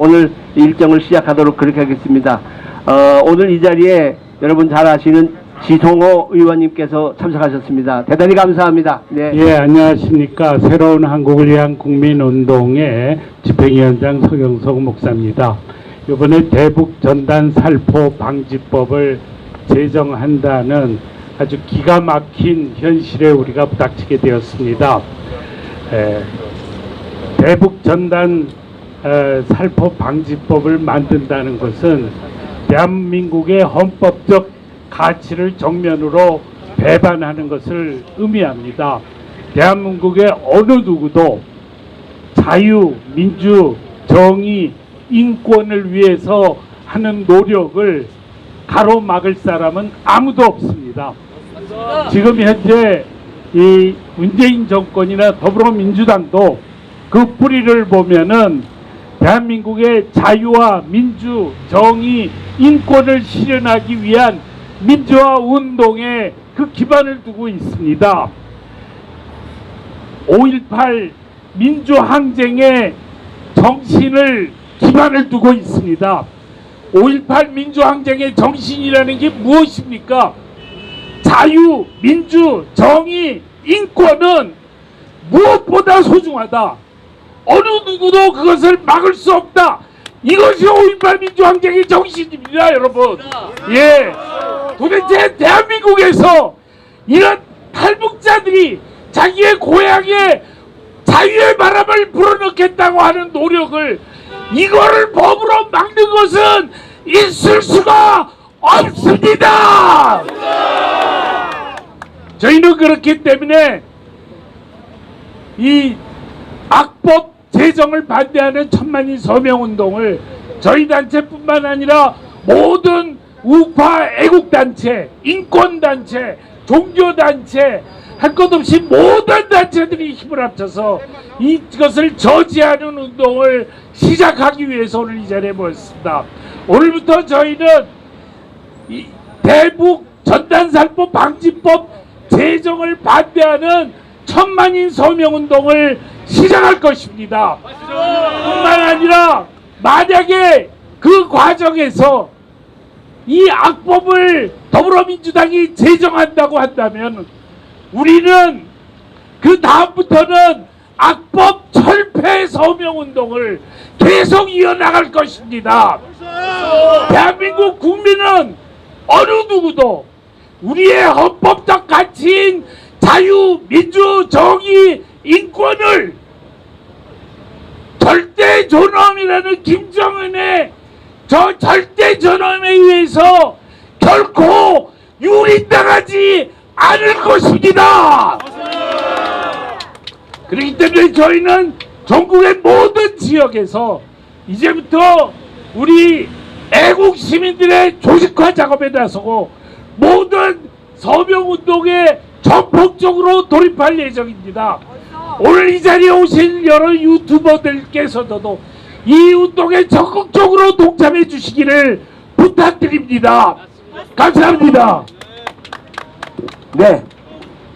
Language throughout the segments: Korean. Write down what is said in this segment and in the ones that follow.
오늘 일정을 시작하도록 그렇게 하겠습니다. 어, 오늘 이 자리에 여러분 잘 아시는 지송호 의원님께서 참석하셨습니다. 대단히 감사합니다. 네. 예, 안녕하십니까. 새로운 한국을 위한 국민운동의 집행위원장 서경석 목사입니다. 이번에 대북 전단 살포 방지법을 제정한다는 아주 기가 막힌 현실에 우리가 부닥치게 되었습니다. 에, 대북 전단 에, 살포 방지법을 만든다는 것은 대한민국의 헌법적 가치를 정면으로 배반하는 것을 의미합니다. 대한민국의 어느 누구도 자유, 민주, 정의, 인권을 위해서 하는 노력을 가로막을 사람은 아무도 없습니다. 지금 현재 이 문재인 정권이나 더불어민주당도 그 뿌리를 보면은 대한민국의 자유와 민주, 정의, 인권을 실현하기 위한 민주화 운동에 그 기반을 두고 있습니다. 5.18 민주항쟁의 정신을 기반을 두고 있습니다. 5.18 민주항쟁의 정신이라는 게 무엇입니까? 자유, 민주, 정의, 인권은 무엇보다 소중하다. 어느 누구도 그것을 막을 수 없다. 이것이 5.18 민주항쟁의 정신입니다, 여러분. 예. 도대체 대한민국에서 이런 탈북자들이 자기의 고향에 자유의 바람을 불어넣겠다고 하는 노력을 이거를 법으로 막는 것은 있을 수가 없습니다. 저희는 그렇기 때문에 이 악법 제정을 반대하는 천만인 서명 운동을 저희 단체뿐만 아니라 모든 우파 애국 단체, 인권 단체, 종교 단체 할 것 없이 모든 단체들이 힘을 합쳐서 이것을 저지하는 운동을 시작하기 위해서 오늘 이 자리에 모였습니다. 오늘부터 저희는 이 대북 전단살법 방지법 제정을 반대하는 천만인 서명 운동을 시작할 것입니다. 뿐만 아니라 만약에 그 과정에서 이 악법을 더불어민주당이 제정한다고 한다면 우리는 그 다음부터는 악법 철폐 서명 운동을 계속 이어나갈 것입니다. 대한민국 국민은 어느 누구도 우리의 헌법적 가치인 자유, 민주, 정의, 인권을 절대 존엄이라는 김정은의 저 절대 존엄에 의해서 결코 유린당하지 않을 것입니다. 그렇기 때문에 저희는 전국의 모든 지역에서 이제부터 우리 애국 시민들의 조직화 작업에 나서고 모든 서명 운동에 전폭적으로 돌입할 예정입니다. 오늘 이 자리에 오신 여러 유튜버들께서도 이 운동에 적극적으로 동참해 주시기를 부탁드립니다. 감사합니다. 네.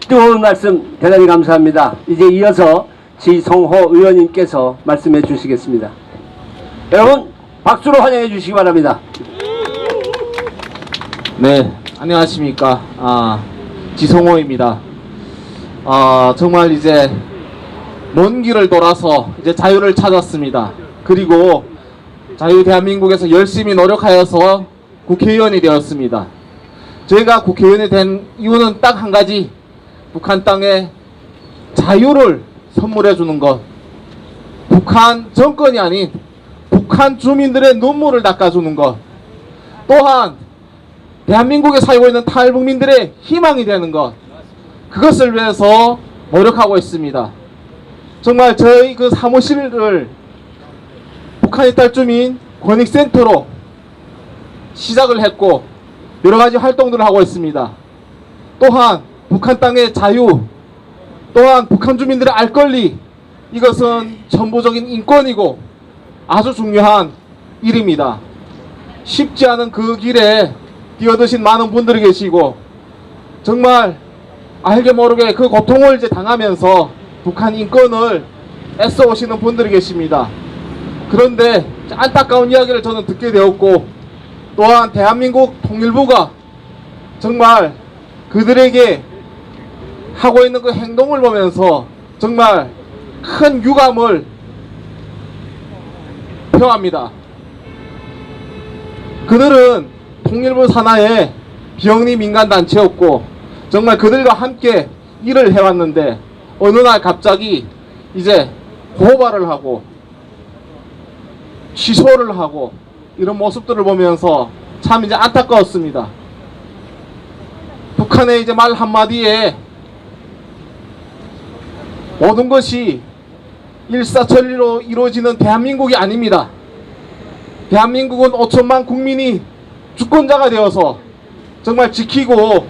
뜨거운 말씀 대단히 감사합니다. 이제 이어서 지성호 의원님께서 말씀해 주시겠습니다. 여러분 박수로 환영해 주시기 바랍니다. 네, 안녕하십니까. 아, 지성호입니다. 아, 정말 이제 먼 길을 돌아서 이제 자유를 찾았습니다. 그리고 자유 대한민국에서 열심히 노력하여서 국회의원이 되었습니다. 저희가 국회의원이 된 이유는 딱 한 가지. 북한 땅에 자유를 선물해 주는 것. 북한 정권이 아닌 북한 주민들의 눈물을 닦아주는 것. 또한 대한민국에 살고 있는 탈북민들의 희망이 되는 것 그것을 위해서 노력하고 있습니다. 정말 저희 그 사무실을 북한 이탈 주민 권익센터로 시작을 했고 여러 가지 활동들을 하고 있습니다. 또한 북한 땅의 자유, 또한 북한 주민들의 알 권리 이것은 전부적인 인권이고 아주 중요한 일입니다. 쉽지 않은 그 길에 뛰어드신 많은 분들이 계시고 정말 알게 모르게 그 고통을 이제 당하면서 북한 인권을 애써 오시는 분들이 계십니다. 그런데 안타까운 이야기를 저는 듣게 되었고 또한 대한민국 통일부가 정말 그들에게 하고 있는 그 행동을 보면서 정말 큰 유감을 표합니다. 그들은 통일부 산하의 비영리 민간단체였고 정말 그들과 함께 일을 해왔는데 어느 날 갑자기 이제 고발을 하고 취소를 하고 이런 모습들을 보면서 참 이제 안타까웠습니다. 북한의 이제 말 한마디에 모든 것이 일사천리로 이루어지는 대한민국이 아닙니다. 대한민국은 5천만 국민이 주권자가 되어서 정말 지키고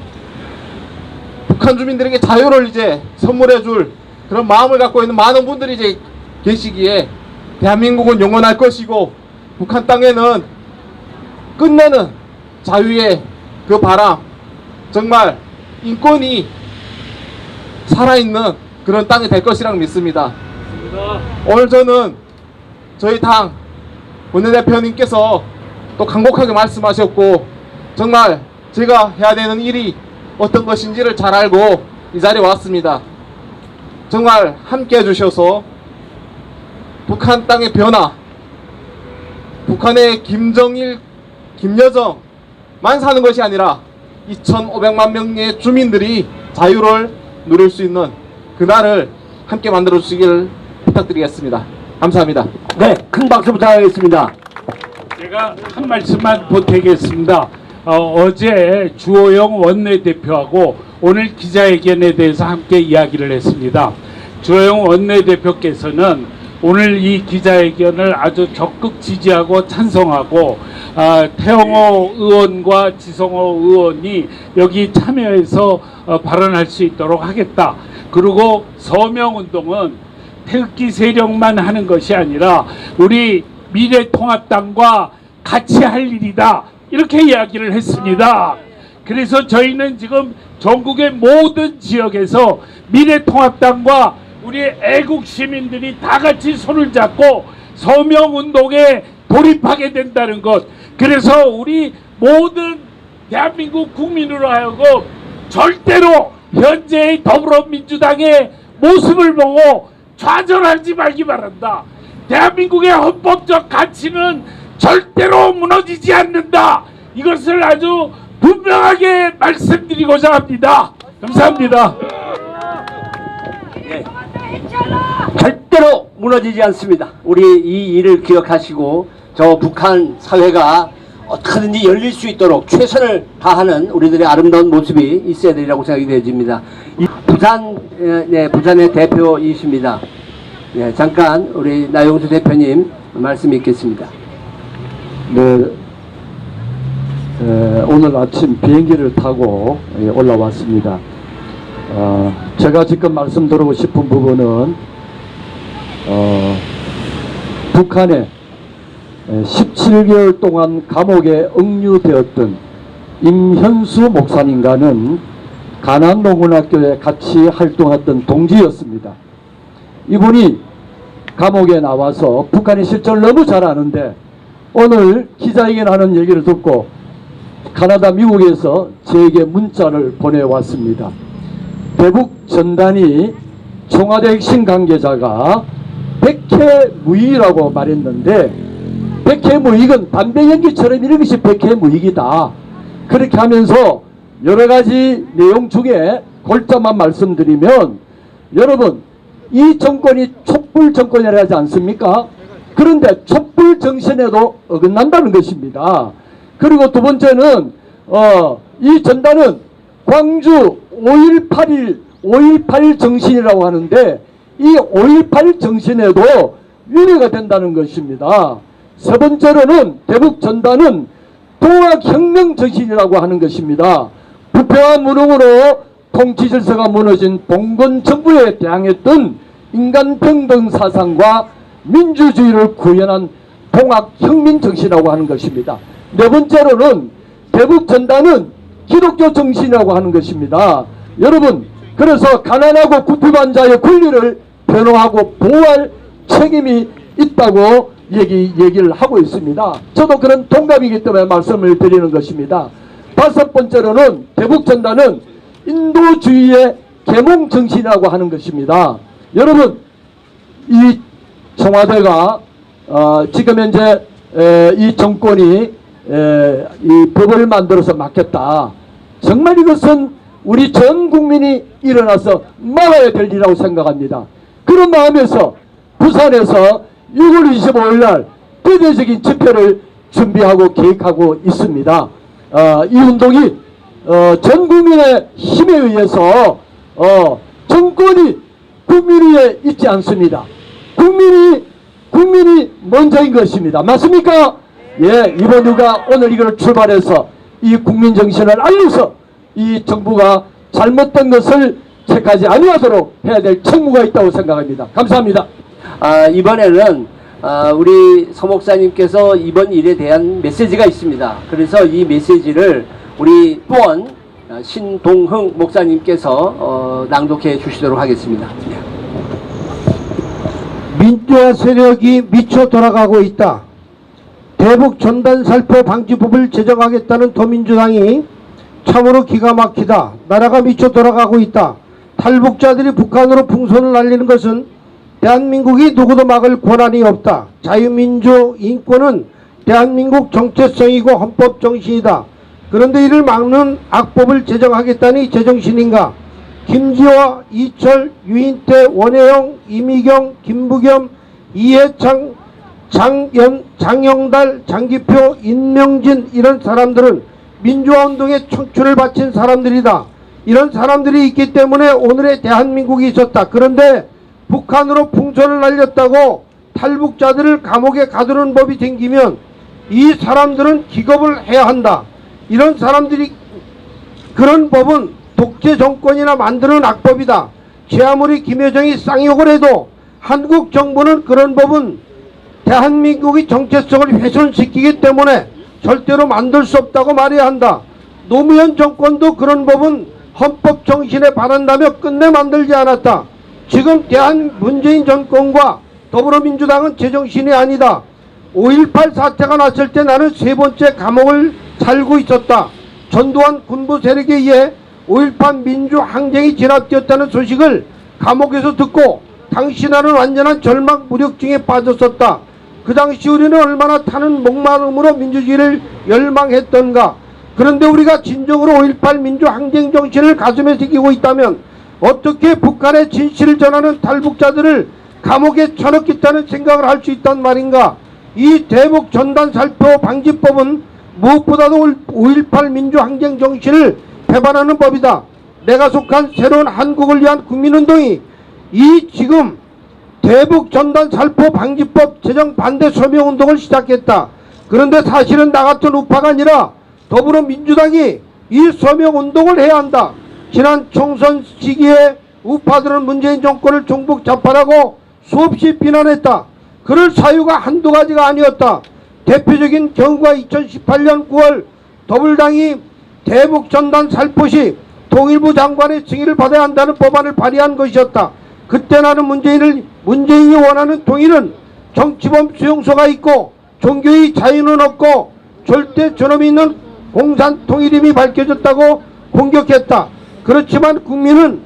북한 주민들에게 자유를 이제 선물해 줄 그런 마음을 갖고 있는 많은 분들이 이제 계시기에 대한민국은 영원할 것이고 북한 땅에는 끝내는 자유의 그 바람 정말 인권이 살아있는 그런 땅이 될 것이라고 믿습니다. 오늘 저는 저희 당 원내대표님께서 또 강곡하게 말씀하셨고 정말 제가 해야 되는 일이 어떤 것인지를 잘 알고 이 자리에 왔습니다. 정말 함께 해주셔서 북한 땅의 변화, 북한의 김정일, 김여정만 사는 것이 아니라 2,500만 명의 주민들이 자유를 누릴 수 있는 그날을 함께 만들어 주시길 부탁드리겠습니다. 감사합니다. 네, 큰 박수 부탁하겠습니다. 제가 한 말씀만 보태겠습니다. 어, 제 주호영 원내대표하고 오늘 기자회견에 대해서 함께 이야기를 했습니다. 주호영 원내대표께서는 오늘 이 기자회견을 아주 적극 지지하고 찬성하고 아, 태영호 의원과 지성호 의원이 여기 참여해서 어, 발언할 수 있도록 하겠다. 그리고 서명운동은 태극기 세력만 하는 것이 아니라 우리 미래통합당과 같이 할 일이다. 이렇게 이야기를 했습니다. 그래서 저희는 지금 전국의 모든 지역에서 미래통합당과 우리 애국 시민들이 다 같이 손을 잡고 서명운동에 돌입하게 된다는 것. 그래서 우리 모든 대한민국 국민으로 하여금 절대로 현재의 더불어민주당의 모습을 보고 좌절하지 말기 바란다. 대한민국의 헌법적 가치는 절대로 무너지지 않는다. 이것을 아주 분명하게 말씀드리고자 합니다. 감사합니다. 절대로 무너지지 않습니다. 우리 이 일을 기억하시고 저 북한 사회가 어떻게든지 열릴 수 있도록 최선을 다하는 우리들의 아름다운 모습이 있어야 되리라고 생각이 되어집니다. 이 부산, 에, 네, 부산의 대표이십니다. 네, 잠깐 우리 나용수 대표님 말씀 있겠습니다. 네, 에, 오늘 아침 비행기를 타고 예, 올라왔습니다. 어, 제가 지금 말씀드리고 싶은 부분은 어, 북한에 에, 17개월 동안 감옥에 억류되었던 임현수 목사님과는 가난농군학교에 같이 활동했던 동지였습니다. 이분이 감옥에 나와서 북한의 실정을 너무 잘 아는데 오늘 기자회견 하는 얘기를 듣고 카나다 미국에서 제게 문자를 보내왔습니다. 대북 전단이 청와대 핵심 관계자가 백해무익이라고 말했는데 백해무익은 담배 연기처럼 이런 것이 백해무익이다. 그렇게 하면서 여러 가지 내용 중에 골자만 말씀드리면 여러분 이 정권이 촛불 정권이라 하지 않습니까? 그런데 촛불 정신에도 어긋난다는 것입니다. 그리고 두 번째는 어, 이 전단은 광주 5.18일 5.18 정신이라고 하는데 이 5.18 정신에도 위배가 된다는 것입니다. 세 번째로는 대북 전단은 동학혁명 정신이라고 하는 것입니다. 부패와 무능으로 통치 질서가 무너진 봉건 정부에 대항했던 인간 평등 사상과 민주주의를 구현한 통합혁민 정신이라고 하는 것입니다. 네 번째로는 대북 전단은 기독교 정신이라고 하는 것입니다. 여러분, 그래서 가난하고 구피반 자의 권리를 변호하고 보호할 책임이 있다고 얘기, 얘기를 하고 있습니다. 저도 그런 동감이기 때문에 말씀을 드리는 것입니다. 다섯 번째로는 대북전단은 인도주의의 계몽 정신이라고 하는 것입니다. 여러분, 이 청와대가 어, 지금 현재 에, 이 정권이 에, 이 법을 만들어서 맡겼다. 정말 이것은 우리 전 국민이 일어나서 막아야 될 일이라고 생각합니다. 그런 마음에서 부산에서 6월 25일 날 대대적인 집회를 준비하고 계획하고 있습니다. 어, 이 운동이 어, 전 국민의 힘에 의해서 어, 정권이 국민 위에 있지 않습니다. 국민이 국민이 먼저인 것입니다. 맞습니까? 예, 이번 유가 오늘 이걸 출발해서 이 국민 정신을 알려서 이 정부가 잘못된 것을 책하지 아니하도록 해야 될 책무가 있다고 생각합니다. 감사합니다. 아, 이번에는 아, 우리 서 목사님께서 이번 일에 대한 메시지가 있습니다. 그래서 이 메시지를 우리 또한 아, 신동흥 목사님께서 어, 낭독해 주시도록 하겠습니다. 예. 민주화 세력이 미쳐 돌아가고 있다. 대북 전단 살포 방지법을 제정하겠다는 더민주당이 참으로 기가 막히다. 나라가 미쳐 돌아가고 있다. 탈북자들이 북한으로 풍선을 날리는 것은 대한민국이 누구도 막을 권한이 없다. 자유민주 인권은 대한민국 정체성이고 헌법 정신이다. 그런데 이를 막는 악법을 제정하겠다니 제정신인가? 김지화, 이철, 유인태, 원혜영, 이미경, 김부겸, 이해창, 장연, 장영달, 장기표, 인명진 이런 사람들은 민주화 운동에 청춘을 바친 사람들이다. 이런 사람들이 있기 때문에 오늘의 대한민국이 있었다. 그런데 북한으로 풍선을 날렸다고 탈북자들을 감옥에 가두는 법이 생기면 이 사람들은 기겁을 해야 한다. 이런 사람들이 그런 법은 독재 정권이나 만드는 악법이다. 제 아무리 김여정이 쌍욕을 해도 한국 정부는 그런 법은 대한민국의 정체성을 훼손시키기 때문에 절대로 만들 수 없다고 말해야 한다. 노무현 정권도 그런 법은 헌법 정신에 반한다며 끝내 만들지 않았다. 지금 대한 문재인 정권과 더불어민주당은 제정신이 아니다. 5.18 사태가 났을 때 나는 세 번째 감옥을 살고 있었다. 전두환 군부 세력에 의해 5.18 민주 항쟁이 진압되었다는 소식을 감옥에서 듣고 당시 나는 완전한 절망 무력증에 빠졌었다. 그 당시 우리는 얼마나 타는 목마름으로 민주주의를 열망했던가. 그런데 우리가 진정으로 5.18 민주 항쟁 정신을 가슴에 새기고 있다면 어떻게 북한의 진실을 전하는 탈북자들을 감옥에 쳐넣겠다는 생각을 할 수 있단 말인가? 이 대북 전단 살포 방지법은 무엇보다도 5.18 민주 항쟁 정신을 배반하는 법이다. 내가 속한 새로운 한국을 위한 국민운동이 이 지금 대북 전단 살포 방지법 제정 반대 서명 운동을 시작했다. 그런데 사실은 나 같은 우파가 아니라 더불어민주당이 이 서명 운동을 해야 한다. 지난 총선 시기에 우파들은 문재인 정권을 종북 좌파라고 수없이 비난했다. 그럴 사유가 한두 가지가 아니었다. 대표적인 경우가 2018년 9월 더불당이 대북 전단 살포시 통일부 장관의 증인을 받아야 한다는 법안을 발의한 것이었다. 그때 나는 문재인을 문재인이 원하는 통일은 정치범 수용소가 있고 종교의 자유는 없고 절대 존엄이 있는 공산 통일임이 밝혀졌다고 공격했다. 그렇지만 국민은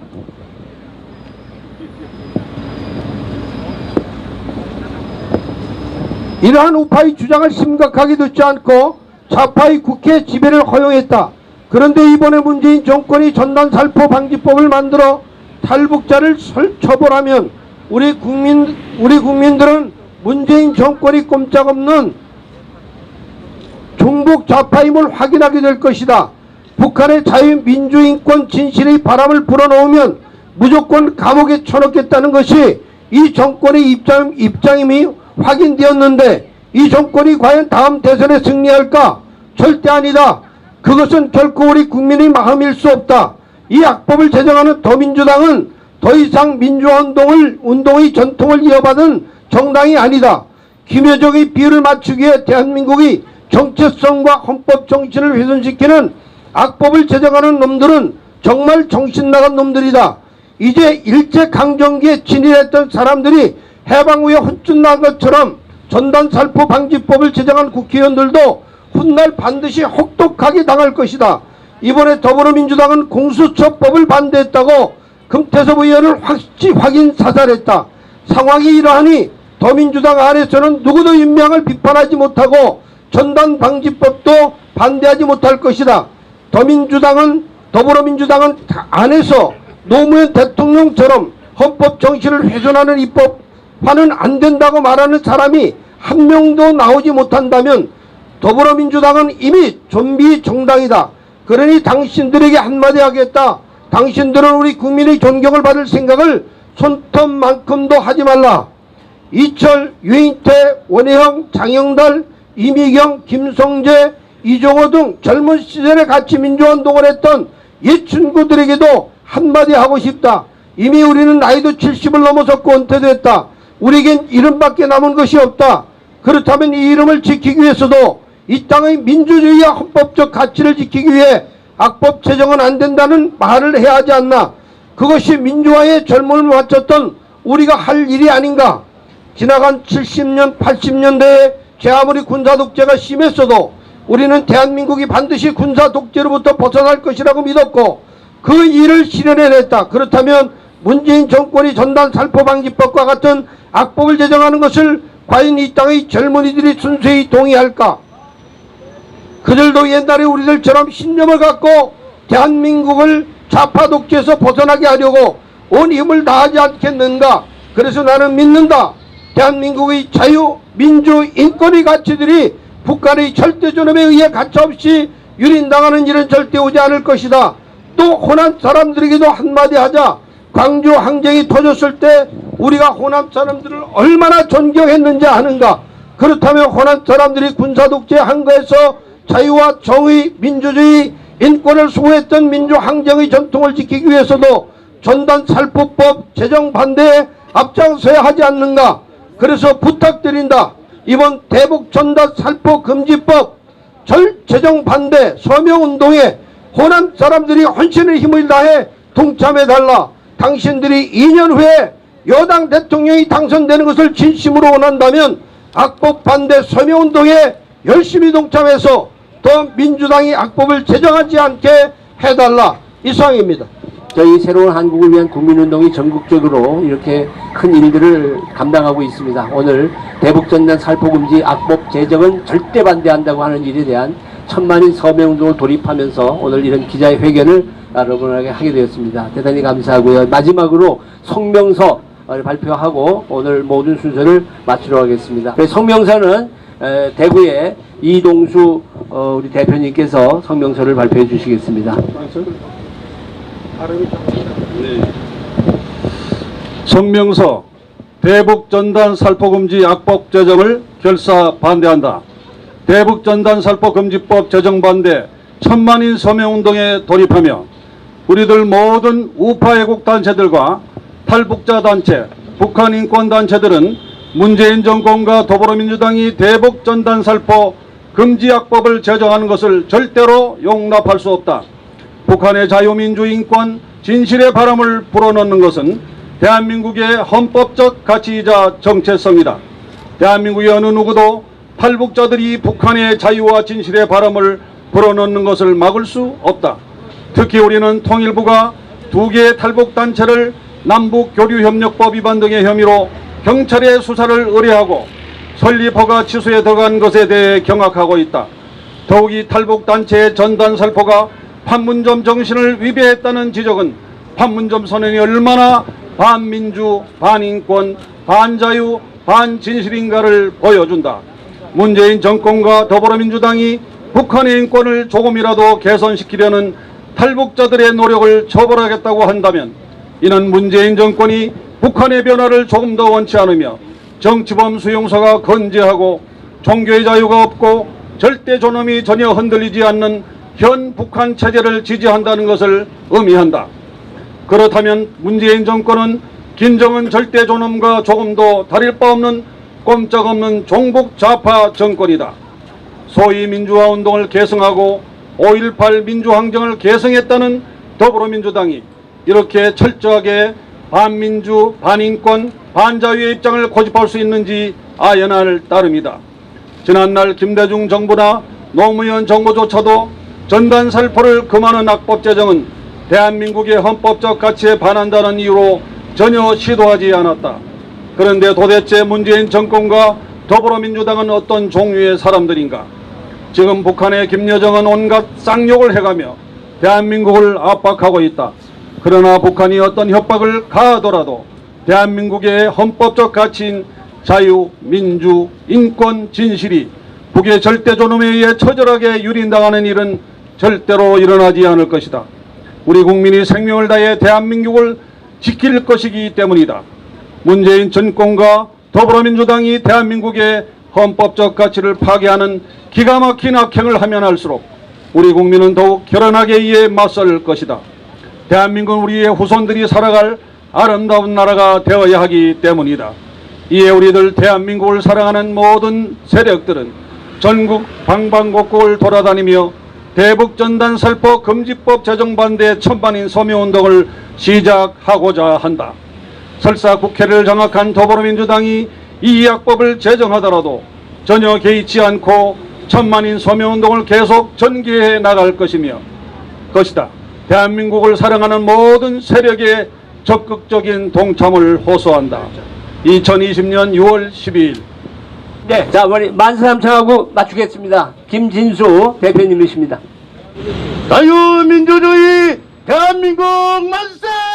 이러한 우파의 주장을 심각하게 듣지 않고 좌파의 국회 지배를 허용했다. 그런데 이번에 문재인 정권이 전단 살포 방지법을 만들어 탈북자를 설- 처벌하면 우리 국민 우리 국민들은 문재인 정권이 꼼짝없는 종북 좌파임을 확인하게 될 것이다. 북한의 자유민주인권 진실의 바람을 불어넣으면 무조건 감옥에 쳐넣겠다는 것이 이 정권의 입장, 입장임이 확인되었는데 이 정권이 과연 다음 대선에 승리할까? 절대 아니다. 그것은 결코 우리 국민의 마음일 수 없다. 이 악법을 제정하는 더민주당은 더 이상 민주운동을 운동의 전통을 이어받은 정당이 아니다. 김여정의 비율을 맞추기 위해 대한민국의 정체성과 헌법 정신을 훼손시키는 악법을 제정하는 놈들은 정말 정신 나간 놈들이다. 이제 일제 강점기에 진일했던 사람들이 해방 후에 혼쭐 난 것처럼 전단살포 방지법을 제정한 국회의원들도 훗날 반드시 혹독하게 당할 것이다. 이번에 더불어민주당은 공수처법을 반대했다고 금태섭 의원을 확시 확인 사살했다. 상황이 이러하니 더민주당 안에서는 누구도 윤명을 비판하지 못하고 전단 방지법도 반대하지 못할 것이다. 더민주당은 더불어민주당은 안에서 노무현 대통령처럼 헌법 정신을 훼손하는 입법화는 안 된다고 말하는 사람이 한 명도 나오지 못한다면 더불어민주당은 이미 좀비 정당이다. 그러니 당신들에게 한마디 하겠다. 당신들은 우리 국민의 존경을 받을 생각을 손톱만큼도 하지 말라. 이철, 유인태, 원혜영, 장영달, 이미경, 김성재, 이종호 등 젊은 시절에 같이 민주운동을 했던 옛 친구들에게도 한마디 하고 싶다. 이미 우리는 나이도 70을 넘어섰고 은퇴됐다. 우리에겐 이름밖에 남은 것이 없다. 그렇다면 이 이름을 지키기 위해서도 이 땅의 민주주의와 헌법적 가치를 지키기 위해 악법 제정은 안 된다는 말을 해야 하지 않나. 그것이 민주화의 젊음을 바쳤던 우리가 할 일이 아닌가. 지나간 70년, 80년대에 제 아무리 군사 독재가 심했어도 우리는 대한민국이 반드시 군사 독재로부터 벗어날 것이라고 믿었고 그 일을 실현해냈다. 그렇다면 문재인 정권이 전단 살포 방지법과 같은 악법을 제정하는 것을 과연 이 땅의 젊은이들이 순수히 동의할까? 그들도 옛날에 우리들처럼 신념을 갖고 대한민국을 좌파 독재에서 벗어나게 하려고 온 힘을 다하지 않겠는가? 그래서 나는 믿는다. 대한민국의 자유, 민주, 인권의 가치들이 북한의 절대 존엄에 의해 가차없이 유린당하는 일은 절대 오지 않을 것이다. 또 호남 사람들에게도 한마디 하자. 광주 항쟁이 터졌을 때 우리가 호남 사람들을 얼마나 존경했는지 아는가? 그렇다면 호남 사람들이 군사독재 한거에서 자유와 정의, 민주주의, 인권을 수호했던 민주항쟁의 전통을 지키기 위해서도 전단살포법 제정 반대에 앞장서야 하지 않는가? 그래서 부탁드린다. 이번 대북 전단 살포 금지법 절 제정 반대 서명 운동에 호남 사람들이 헌신의 힘을 다해 동참해 달라. 당신들이 2년 후에 여당 대통령이 당선되는 것을 진심으로 원한다면 악법 반대 서명 운동에 열심히 동참해서 더 민주당이 악법을 제정하지 않게 해달라. 이상입니다. 저희 새로운 한국을 위한 국민운동이 전국적으로 이렇게 큰 일들을 감당하고 있습니다. 오늘 대북전단 살포금지 악법 제정은 절대 반대한다고 하는 일에 대한 천만인 서명운동을 돌입하면서 오늘 이런 기자의 회견을 여러분에게 하게 되었습니다. 대단히 감사하고요. 마지막으로 성명서 를 발표하고 오늘 모든 순서를 마치도록 하겠습니다. 그 성명서는 에, 대구의 이동수 어, 우리 대표님께서 성명서를 발표해 주시겠습니다. 성명서 대북 전단 살포 금지 악법 제정을 결사 반대한다. 대북 전단 살포 금지법 제정 반대 천만인 서명 운동에 돌입하며 우리들 모든 우파 애국 단체들과 탈북자 단체, 북한 인권 단체들은 문재인 정권과 더불어민주당이 대북 전단 살포 금지 악법을 제정하는 것을 절대로 용납할 수 없다. 북한의 자유민주 인권 진실의 바람을 불어넣는 것은 대한민국의 헌법적 가치이자 정체성이다. 대한민국의 어느 누구도 탈북자들이 북한의 자유와 진실의 바람을 불어넣는 것을 막을 수 없다. 특히 우리는 통일부가 두 개의 탈북단체를 남북교류협력법 위반 등의 혐의로 경찰의 수사를 의뢰하고 설립허가 취소에 들어간 것에 대해 경악하고 있다. 더욱이 탈북단체의 전단살포가 판문점 정신을 위배했다는 지적은 판문점 선언이 얼마나 반민주, 반인권, 반자유, 반진실인가를 보여준다. 문재인 정권과 더불어민주당이 북한의 인권을 조금이라도 개선시키려는 탈북자들의 노력을 처벌하겠다고 한다면 이는 문재인 정권이 북한의 변화를 조금 더 원치 않으며 정치범 수용소가 건재하고 종교의 자유가 없고 절대 존엄이 전혀 흔들리지 않는 현 북한 체제를 지지한다는 것을 의미한다. 그렇다면 문재인 정권은 김정은 절대 존엄과 조금도 다를 바 없는 꼼짝없는 종북 좌파 정권이다. 소위 민주화 운동을 계승하고 5.18 민주항쟁을 계승했다는 더불어민주당이 이렇게 철저하게 반민주, 반인권, 반자유의 입장을 고집할 수 있는지 아연할 따름이다. 지난날 김대중 정부나 노무현 정부조차도 전단 살포를 금하는 악법 제정은 대한민국의 헌법적 가치에 반한다는 이유로 전혀 시도하지 않았다. 그런데 도대체 문재인 정권과 더불어민주당은 어떤 종류의 사람들인가? 지금 북한의 김여정은 온갖 쌍욕을 해가며 대한민국을 압박하고 있다. 그러나 북한이 어떤 협박을 가하더라도 대한민국의 헌법적 가치인 자유, 민주, 인권, 진실이 북의 절대 존엄에 의해 처절하게 유린당하는 일은 절대로 일어나지 않을 것이다. 우리 국민이 생명을 다해 대한민국을 지킬 것이기 때문이다. 문재인 정권과 더불어민주당이 대한민국의 헌법적 가치를 파괴하는 기가 막힌 악행을 하면 할수록 우리 국민은 더욱 결연하게 이에 맞설 것이다. 대한민국은 우리의 후손들이 살아갈 아름다운 나라가 되어야 하기 때문이다. 이에 우리들 대한민국을 사랑하는 모든 세력들은 전국 방방곡곡을 돌아다니며 대북전단 살포 금지법 제정 반대 천만인 서명운동을 시작하고자 한다. 설사 국회를 장악한 더불어민주당이 이 약법을 제정하더라도 전혀 개의치 않고 천만인 서명운동을 계속 전개해 나갈 것이며 것이다. 대한민국을 사랑하는 모든 세력의 적극적인 동참을 호소한다. 2020년 6월 12일 네, 자, 우리 만사삼창하고 맞추겠습니다. 김진수 대표님이십니다. 자유민주주의 대한민국 만세!